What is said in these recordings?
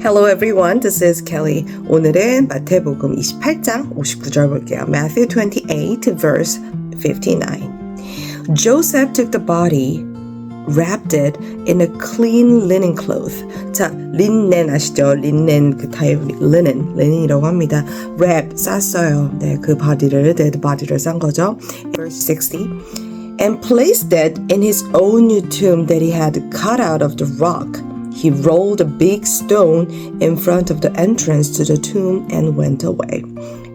Hello everyone, this is Kelly. 오늘은 마태복음 28장 59절 볼게요. Matthew 28 verse 59. Joseph took the body, wrapped it in a clean linen cloth. 자, 린넨 아시죠? 린넨 그 타입 linen, linen이라고 합니다. wrap 쌌어요. 네, 그 body를 dead body를 싼 거죠. Verse 60. And placed it in his own new tomb that he had cut out of the rock. He rolled a big stone in front of the entrance to the tomb and went away.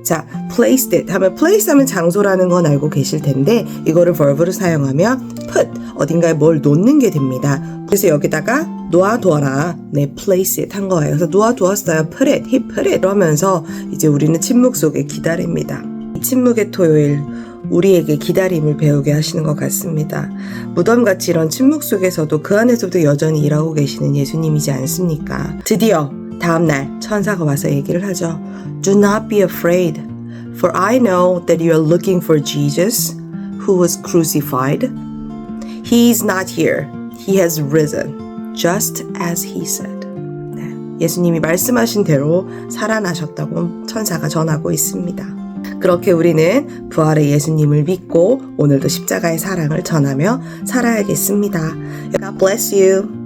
자, placed it 하면 place 하면 장소라는 건 알고 계실 텐데 이거를 verb로 사용하면 put 어딘가에 뭘 놓는 게 됩니다. 그래서 여기다가 놓아두어라. 네, place it 한 거예요. 그래서 놓아두었어요. put it, he put it 그러면서 이제 우리는 침묵 속에 기다립니다. 이 침묵의 토요일 우리에게 기다림을 배우게 하시는 것 같습니다. 무덤같이 이런 침묵 속에서도 그 안에서도 여전히 일하고 계시는 예수님이지 않습니까? 드디어 다음날 천사가 와서 얘기를 하죠. Do not be afraid, for I know that you are looking for Jesus who was crucified. He is not here. He has risen, just as he said. 네, 예수님이 말씀하신 대로 살아나셨다고 천사가 전하고 있습니다. 그렇게 우리는 부활의 예수님을 믿고 오늘도 십자가의 사랑을 전하며 살아야겠습니다. God bless you.